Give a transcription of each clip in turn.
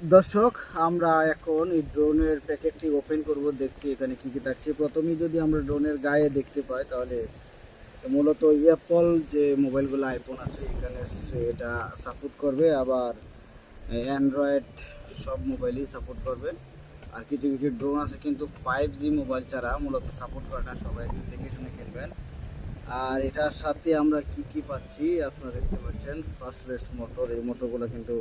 দর্শক, আমরা এখন এই ড্রোনের প্যাকেটটি ওপেন করব, দেখছি এখানে কি কি থাকছে। প্রথমেই যদি আমরা ড্রোনের গায়ে দেখতে পাই, তাহলে মূলত অ্যাপল যে মোবাইলগুলো আইফোন আছে, এখানে সেটা সাপোর্ট করবে। আবার অ্যান্ড্রয়েড সব মোবাইলই সাপোর্ট করবে। আর কিছু কিছু ড্রোন আছে, কিন্তু ফাইভ জি মোবাইল ছাড়া মূলত সাপোর্ট করে না সবাই দেখে শুনে কিনবেন আর এটার সাথে আমরা কি কি পাচ্ছি, আপনারা দেখতে পাচ্ছেন। ফার্স্টলেস মোটর এই মোটরগুলো কিন্তু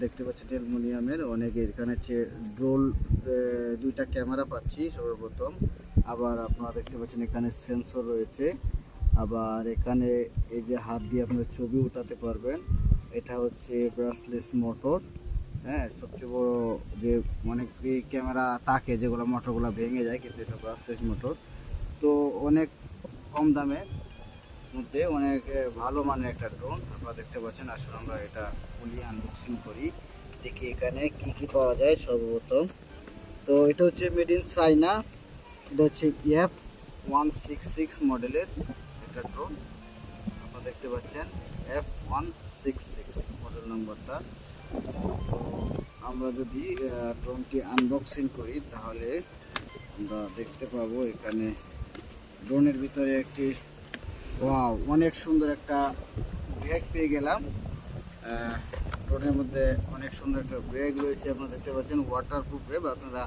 দেখতে পাচ্ছেন অ্যালুমিনিয়ামের অনেক এখানে ড্রোল দুইটা ক্যামেরা পাচ্ছি সর্বপ্রথম। আবার আপনারা দেখতে পাচ্ছেন এখানে সেন্সর রয়েছে। আবার এখানে এই যে হাত দিয়ে আপনার ছবি উঠাতে পারবেন। এটা হচ্ছে ব্রাসলেস মোটর। হ্যাঁ সবচেয়ে বড় যে অনেক ক্যামেরা থাকে যেগুলো মোটরগুলো ভেঙে যায়, কিন্তু এটা ব্রাসলেস মোটর। তো অনেক কম দামে মধ্যে অনেক ভালো মানের একটা ড্রোন আপনারা দেখতে পাচ্ছেন। আসলে আমরা এটা খুলি আনবক্সিং করি। দেখি এখানে কি কি পাওয়া যায় সর্বপ্রথম। তো এটা হচ্ছে মেড ইন চাইনা এটা হচ্ছে এফ ওয়ান সিক্স সিক্স মডেলের একটা ড্রোন আপনারা দেখতে পাচ্ছেন F one six six model নম্বরটা তো আমরা যদি ড্রোনটি আনবক্সিং করি, তাহলে আমরা দেখতে পাবো এখানে ড্রোনের ভিতরে একটি ওয়াও অনেক সুন্দর একটা ব্যাগ পেয়ে গেলাম। ড্রোনের মধ্যে অনেক সুন্দর একটা ব্যাগ রয়েছে, আপনারা দেখতে পাচ্ছেন ওয়াটার প্রুফ ব্যাগ আপনারা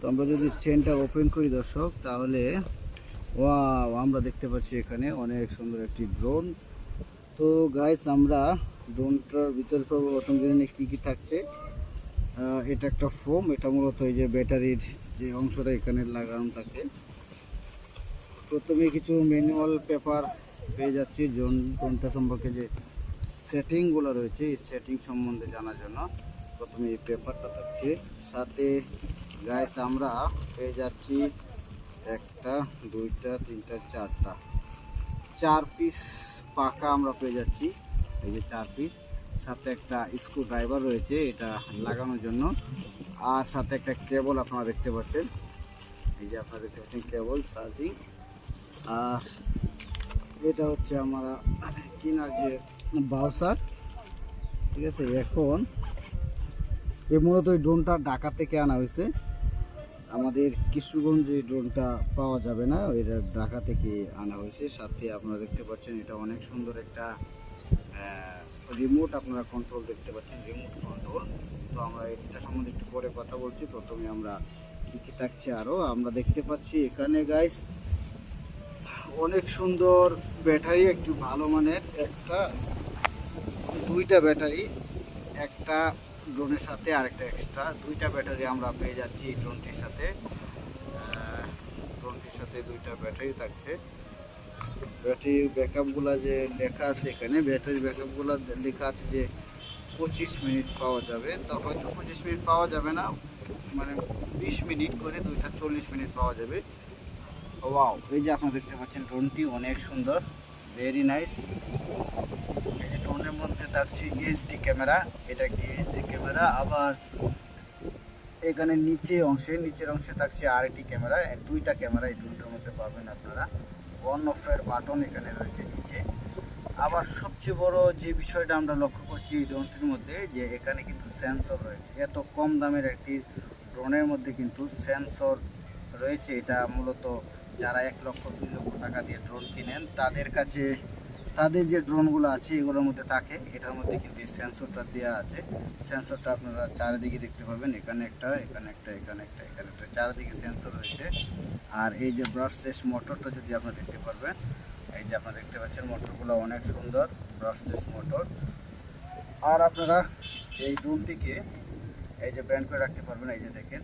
তো আমরা যদি চেনটা ওপেন করি দর্শক, তাহলে ওয়াও আমরা দেখতে পাচ্ছি এখানে অনেক সুন্দর একটি ড্রোন তো গাইস আমরা ড্রোনটার ভিতরে পাবো প্রথম জিনিস কী কী থাকছে। এটা একটা ফোম এটা মূলত এই যে ব্যাটারির যে অংশটা এখানে লাগানো থাকে। প্রথমে কিছু ম্যানুয়াল পেপার পেয়ে যাচ্ছি, জোন, কোনটা সম্পর্কে যে সেটিংগুলো রয়েছে, এই সেটিং সম্বন্ধে জানার জন্য প্রথমে এই পেপারটা থাকছে। সাথে গাইস আমরা পেয়ে যাচ্ছি একটা, দুইটা, তিনটা, চারটা। চার পিস পাকা আমরা পেয়ে যাচ্ছি, এই যে চার পিস সাথে একটা স্ক্রু ড্রাইভার রয়েছে, এটা লাগানোর জন্য। আর সাথে একটা কেবল আপনারা দেখতে পাচ্ছেন। এই যে আপনারা দেখতে পাচ্ছেন কেবল চার্জিং আর এটা হচ্ছে আমরা কিনার যে বাউসার, ঠিক আছে? এখন এই মূলত ওই ড্রোনটা ঢাকা থেকে আনা হয়েছে। আমাদের কিশোরগঞ্জে এই ড্রোনটা পাওয়া যাবে না, এটা ঢাকা থেকে আনা হয়েছে। সাথে আপনারা দেখতে পাচ্ছেন, এটা অনেক সুন্দর একটা রিমোট আপনারা কন্ট্রোল দেখতে পাচ্ছেন রিমোট কন্ট্রোল তো আমরা এটা সম্বন্ধে একটু পরে কথা বলছি। প্রথমে আমরা কী কী থাকছে আরও আমরা দেখতে পাচ্ছি এখানে গাইস অনেক সুন্দর ব্যাটারি, একটু ভালো মানের একটা, দুইটা ব্যাটারি, একটা ড্রোনের সাথে আরেকটা এক্সট্রা দুইটা ব্যাটারি আমরা পেয়ে যাচ্ছি এই ড্রোনটির সাথে। ড্রোনটির সাথে দুইটা ব্যাটারি থাকছে। ব্যাটারি ব্যাকআপগুলো যে লেখা আছে এখানে, ব্যাটারি ব্যাকআপগুলো লেখা আছে যে পঁচিশ মিনিট পাওয়া যাবে। তা হয়তো পঁচিশ মিনিট পাওয়া যাবে না মানে বিশ মিনিট করে দুইটা চল্লিশ মিনিট পাওয়া যাবে। ওয়াও এই যে আপনারা দেখতে পাচ্ছেন, ড্রোনটি অনেক সুন্দর ভেরি নাইস এই যে ড্রোনের মধ্যে থাকছে এইচডি ক্যামেরা, এটা একটি এইচডি ক্যামেরা? আবার এখানে নিচে অংশে, নিচের অংশে থাকছে আরেকটি ক্যামেরা দুইটা ক্যামেরা এই ড্রোনটার মধ্যে পাবেন আপনারা। অন অফের বাটন এখানে রয়েছে নিচে। আবার সবচেয়ে বড় যে বিষয়টা আমরা লক্ষ্য করছি এই ড্রোনটির মধ্যে, যে এখানে কিন্তু সেন্সর রয়েছে। এত কম দামের একটি ড্রোনের মধ্যে কিন্তু সেন্সর রয়েছে, এটা মূলত যারা এক লক্ষ, দুই লক্ষ টাকা দিয়ে ড্রোন কিনেন, তাদের কাছে, তাদের যে ড্রোনগুলো আছে, এগুলোর মধ্যে থাকে। এটার মধ্যে কিন্তু সেন্সরটা দেওয়া আছে। সেন্সরটা আপনারা চারিদিকে দেখতে পাবেন। এখানে একটা এখানে একটা এখানে একটা এখানে একটা চারিদিকে সেন্সর রয়েছে। আর এই যে ব্রাশলেস মোটরটা যদি আপনারা দেখতে পারবেন, এই যে আপনারা দেখতে পাচ্ছেন মোটরগুলো অনেক সুন্দর ব্রাশলেস মোটর আর আপনারা এই ড্রোনটিকে এই যে ব্যান্ড করে রাখতে পারবেন। এই যে দেখেন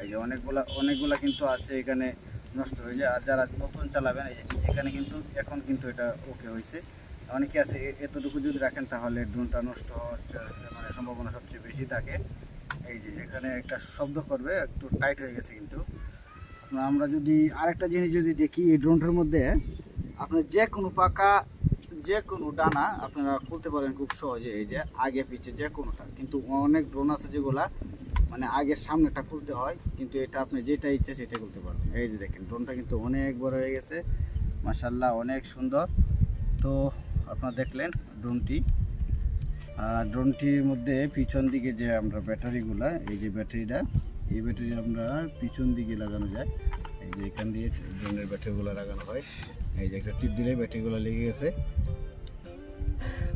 এই যে অনেকগুলা অনেকগুলা কিন্তু আছে এখানে নষ্ট হয়ে যায়। আর যারা নতুন চালাবেন, এই যে এখানে কিন্তু, এখন কিন্তু এটা ওকে হয়েছে। অনেকে আছে এতটুকু যদি রাখেন তাহলে ড্রোনটা নষ্ট হওয়ার মানে সম্ভাবনা সবচেয়ে বেশি থাকে। এই যে এখানে একটা শব্দ করবে, একটু টাইট হয়ে গেছে কিন্তু। আমরা যদি আরেকটা জিনিস যদি দেখি, এই ড্রোনটার মধ্যে আপনার যে কোনো পাকা যে কোনো ডানা আপনারা খুলতে পারেন খুব সহজে। এই যে আগে পিছে যে কোনোটা কিন্তু অনেক ড্রোন আছে যেগুলা মানে আগে সামনেটা খুলতে হয়, কিন্তু এটা আপনি যেটা ইচ্ছা সেটা খুলতে পারবেন। এই যে দেখেন, ড্রোনটা কিন্তু অনেক বড় হয়ে গেছে মাসাল্লাহ অনেক সুন্দর। তো আপনারা দেখলেন ড্রোনটি। আর ড্রোনটির মধ্যে পিছন দিকে যে আমরা ব্যাটারিগুলা, এই যে ব্যাটারিটা, এই ব্যাটারি আমরা পিছন দিকে লাগানো যায়। এই যে এখান দিয়ে ড্রোনের ব্যাটারিগুলো লাগানো হয়। এই যে একটা টিপ দিলে ব্যাটারিগুলো লেগে গেছে।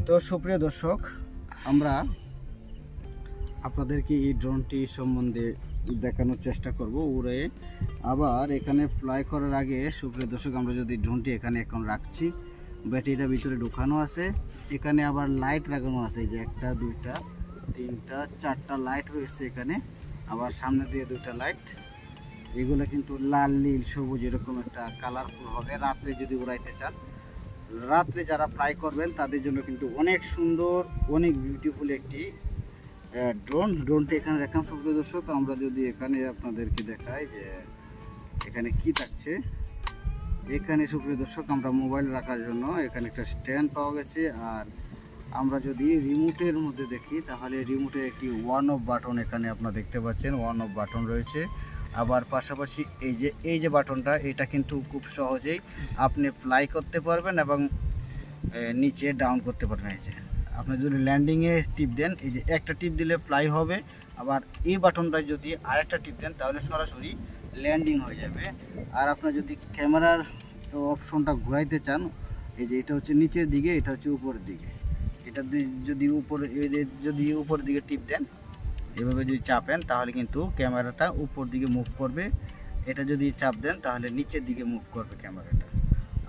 তো সুপ্রিয় দর্শক, আমরা আপনাদেরকে এই ড্রোনটি সম্বন্ধে দেখানোর চেষ্টা করব উড়ে। আবার এখানে ফ্লাই করার আগে, সুপ্রিয় দর্শক, আমরা যদি ড্রোনটি এখানে এখন রাখছি, ব্যাটারিটা ভিতরে ঢোকানো আছে। এখানে আবার লাইট লাগানো আছে যে একটা, দুইটা, তিনটা, চারটা লাইট রয়েছে এখানে। আবার সামনে দিয়ে দুইটা লাইট এগুলো কিন্তু লাল, নীল, সবুজ, এরকম একটা কালারফুল হবে। রাত্রে যদি উড়াইতে চান, রাত্রে যারা ফ্লাই করবেন, তাদের জন্য কিন্তু অনেক সুন্দর, অনেক বিউটিফুল একটি ড্রোন ড্রোনটা এখানে রাখলাম সুপ্রিয় দর্শক। আমরা যদি এখানে আপনাদেরকে দেখাই যে এখানে কি থাকছে। এখানে সুপ্রিয় দর্শক, আমরা মোবাইল রাখার জন্য এখানে একটা স্ট্যান্ড পাওয়া গেছে। আর আমরা যদি রিমোটের মধ্যে দেখি, তাহলে রিমোটের একটি ওয়ান অফ বাটন এখানে আপনারা দেখতে পাচ্ছেন। ওয়ান অফ বাটন রয়েছে। আবার পাশাপাশি এই যে এই যে বাটনটা এটা কিন্তু খুব সহজেই আপনি প্লাই করতে পারবেন এবং নিচে ডাউন করতে পারবেন এই যে। আপনি যদি ল্যান্ডিংয়ে টিপ দেন, এই যে একটা টিপ দিলে প্লাই হবে, আবার এই বাটনটা যদি আরেকটা টিপ দেন, তাহলে সরাসরি ল্যান্ডিং হয়ে যাবে। আর আপনার যদি ক্যামেরার অপশনটা ঘুরাইতে চান, এই যে এটা হচ্ছে নিচের দিকে, এটা হচ্ছে উপরের দিকে। এটা যদি উপরে যদি উপরের দিকে টিপ দেন, এভাবে যদি চাপেন, তাহলে কিন্তু ক্যামেরাটা উপর দিকে মুভ করবে। এটা যদি চাপ দেন, তাহলে নিচের দিকে মুভ করবে ক্যামেরাটা।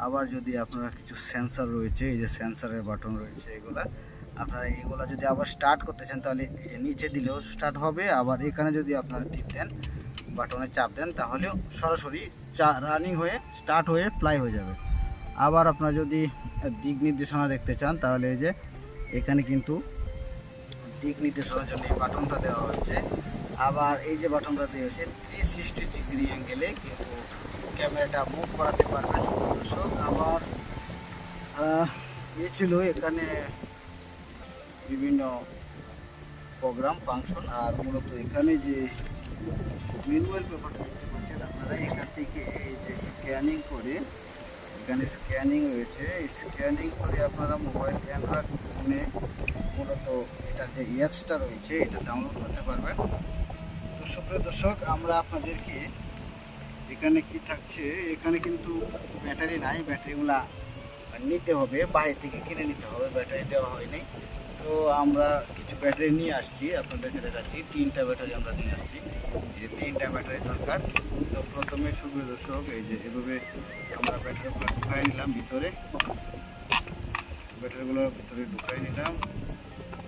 আবার যদি আপনারা কিছু সেন্সার রয়েছে, এই যে সেন্সারের বাটন রয়েছে, এগুলা আপনারা এগুলো যদি আবার স্টার্ট করতে চান, তাহলে নিচে দিলেও স্টার্ট হবে, আবার এখানে যদি আপনারা টিপ দেন বাটনে চাপ দেন, তাহলেও সরাসরি রানিং হয়ে স্টার্ট হয়ে ফ্লাই হয়ে যাবে। আবার আপনারা যদি দিক নির্দেশনা দেখতে চান, তাহলে এই যে এখানে কিন্তু দিক নির্দেশনার জন্য এই বাটনটা দেওয়া হয়েছে আবার এই যে বাটনটা দেওয়া হয়েছে থ্রি সিক্সটি ডিগ্রি অ্যাঙ্গেলে কিন্তু ক্যামেরাটা মুভ করাতে পারবে আবার এ ছিল এখানে বিভিন্ন প্রোগ্রাম ফাংশন আর মূলত এখানে যে ম্যানুয়াল পেপারটা দেখতে পাচ্ছেন আপনারা, এখান থেকে এই যে স্ক্যানিং করে, এখানে স্ক্যানিং রয়েছে। স্ক্যানিং করে আপনারা মোবাইল অ্যান্ড্রয়েড ফোনে মূলত এটার যে অ্যাপসটা রয়েছে, এটা ডাউনলোড করতে পারবেন। তো সুপ্রিয় দর্শক, আমরা আপনাদেরকে এখানে কি থাকছে, এখানে কিন্তু ব্যাটারি নাই, ব্যাটারিগুলা নিতে হবে বাইরে থেকে কিনে নিতে হবে, ব্যাটারি দেওয়া হয়নি। তো আমরা কিছু ব্যাটারি নিয়ে আসছি আপনাদেরকে দেখাচ্ছি তিনটা ব্যাটারি আমরা নিয়ে আসছি। এই যে তিনটা ব্যাটারি দরকার, তো প্রথমে সুপ্রিয় দর্শক, এই যে এভাবে আমরা ব্যাটারিগুলো ঢুকাই নিলাম ভিতরে। ব্যাটারিগুলো ভিতরে ঢুকাই নিলাম।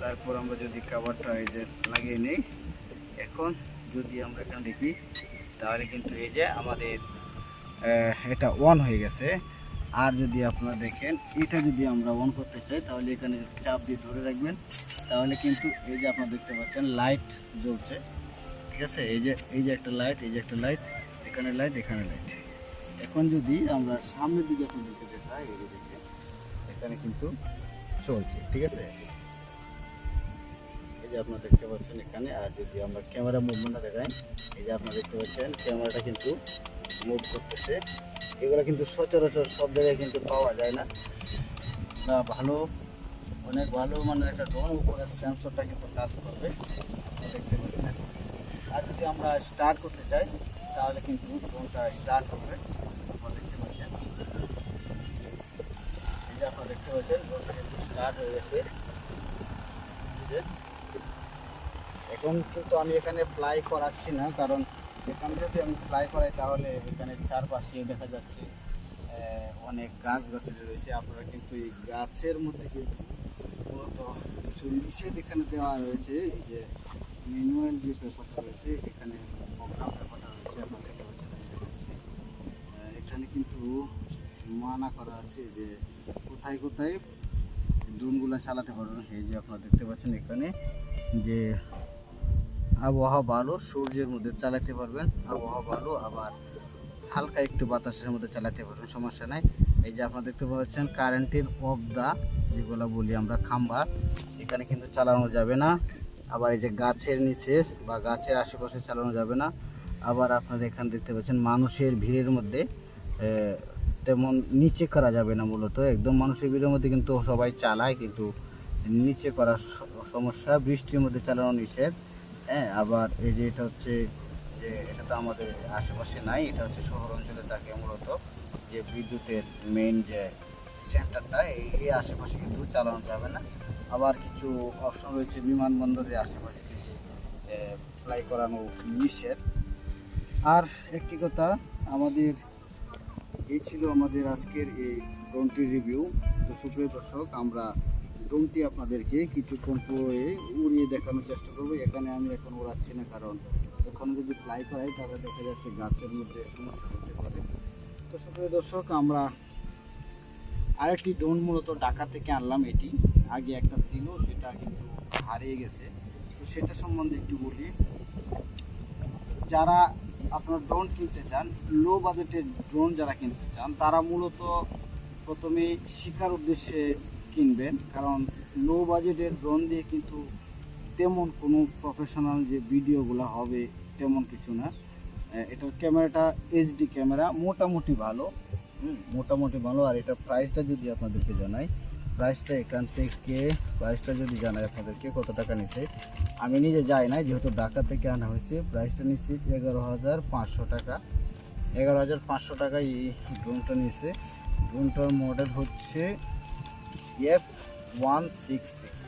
তারপর আমরা যদি কাভারটা এই যে লাগিয়ে নিই, এখন যদি আমরা এখানে দেখি, তাহলে কিন্তু এই যে আমাদের এটা অন হয়ে গেছে। আর যদি আপনারা দেখেন, এটা যদি আমরা অন করতে চাই, তাহলে এখানে চাপ দিয়ে ধরে রাখবেন। তাহলে কিন্তু এই যে আপনারা দেখতে পাচ্ছেন লাইট জ্বলছে। ঠিক আছে? এই যে এই যে একটা লাইট এই যে একটা লাইট এখানে লাইট এখানে লাইট এখন যদি আমরা সামনের দিকে এই যে দেখেন, এখানে কিন্তু চলছে। ঠিক আছে? এই যে আপনারা দেখতে পাচ্ছেন এখানে, আর যদি আমরা ক্যামেরা মুভমেন্টটা দেখাই, এই যে আপনারা দেখতে পাচ্ছেন ক্যামেরাটা কিন্তু মুভ করতেছে। এগুলো কিন্তু সচরাচর সব জায়গায় কিন্তু পাওয়া যায় না। না, ভালো, অনেক ভালো মানের একটা ড্রোন উপরে সেন্সরটা কিন্তু কাজ করবে। দেখতে পাচ্ছেন। আর যদি আমরা স্টার্ট করতে চাই, তাহলে কিন্তু ড্রোনটা স্টার্ট হবে দেখতে পাচ্ছেন। দেখতে পাচ্ছেন কিন্তু স্টার্ট হয়ে গেছে। এখন কিন্তু আমি এখানে ফ্লাই করাচ্ছি না, কারণ এখানে যদি আমি ফ্লাই করাই তাহলে এখানে চারপাশে দেখা যাচ্ছে অনেক গাছ গাছালি রয়েছে। আপনারা কিন্তু এই গাছের মধ্যে কিন্তু মূলত কিছু নিষেধ এখানে দেওয়া রয়েছে। এই যে ম্যানুয়াল যে পেপারটা রয়েছে এখানে প্রোগ্রাম পেপারটা রয়েছে। আহ, এখানে কিন্তু মানা করা আছে যে কোথায় কোথায় ড্রোনগুলো চালাতে পারবেন এই যে আপনারা দেখতে পাচ্ছেন এখানে যে আবহাওয়া ভালো, সূর্যের মধ্যে চালাতে পারবেন। আবহাওয়া ভালো, আবার হালকা একটু বাতাসের মধ্যে চালাতে পারবেন, সমস্যা নাই। এই যে আপনারা দেখতে পাচ্ছেন কারেন্টের অফ দা যেগুলো বলি আমরা, খাম্বা, এখানে কিন্তু চালানো যাবে না। আবার এই যে গাছের নিচে বা গাছের আশেপাশে চালানো যাবে না। আবার আপনারা এখানে দেখতে পাচ্ছেন, মানুষের ভিড়ের মধ্যে তেমন নিচে করা যাবে না মূলত। একদম মানুষের ভিড়ের মধ্যে কিন্তু সবাই চালায়, কিন্তু নিচে করার সমস্যা, বৃষ্টির মধ্যে চালানো নিষেধ। হ্যাঁ আবার এই যে এটা হচ্ছে যে এটা তো আমাদের আশেপাশে নাই, এটা হচ্ছে শহর অঞ্চলে থাকে মূলত যে বিদ্যুতের মেইন যে সেন্টারটা এই আশেপাশে কিন্তু চালানো যাবে না। আবার কিছু অপশন রয়েছে বিমানবন্দরের আশেপাশে কিন্তু ফ্লাই করানো নিষেধ। আর একটি কথা, আমাদের এই ছিল আমাদের আজকের এই ড্রোনটির রিভিউ তো সুপ্রিয় দর্শক, আমরা ড্রোনটি আপনাদেরকে কিছুক্ষণ পরে উড়িয়ে দেখানোর চেষ্টা করব। এখানে আমি এখন উড়াচ্ছি না, কারণ ওখানে যদি ফ্লাই করাই তাহলে দেখা যাচ্ছে গাছের মধ্যে সমস্যা হতে পারে। তো সুপ্রিয় দর্শক, আমরা আরেকটি ড্রোন মূলত ঢাকা থেকে আনলাম এটি। আগে একটা ছিল, সেটা কিন্তু হারিয়ে গেছে। তো সেটা সম্বন্ধে একটু বলি। যারা আপনার ড্রোন কিনতে চান লো বাজেটের ড্রোন যারা কিনতে চান, তারা মূলত প্রথমে শিকার উদ্দেশ্যে কিনবেন, কারণ লো বাজেটের ড্রোন দিয়ে কিন্তু তেমন কোনো প্রফেশনাল যে ভিডিওগুলো হবে তেমন কিছু না। এটার ক্যামেরাটা এইচডি ক্যামেরা মোটামুটি ভালো। মোটামুটি ভালো। আর এটা প্রাইসটা যদি আপনাদেরকে জানাই প্রাইসটা এখান থেকে প্রাইসটা যদি জানাই আপনাদেরকে কত টাকা নিছে, আমি নিজে যাই না যেহেতু ঢাকা থেকে আনা হয়েছে প্রাইসটা নিচ্ছে এগারো হাজার পাঁচশো টাকা। এগারো হাজার পাঁচশো টাকায় এই ড্রোনটা নিচ্ছে ড্রোনটার মডেল হচ্ছে এফ ওয়ান সিক্স সিক্স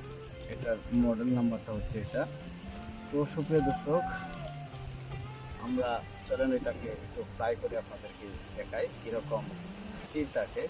এটার মডেল নাম্বারটা হচ্ছে এটা। তো সুপ্রিয় দর্শক, আমরা চলেন এটাকে একটু ফ্লাই করে আপনাদেরকে দেখাই কীরকম স্থির থাকে।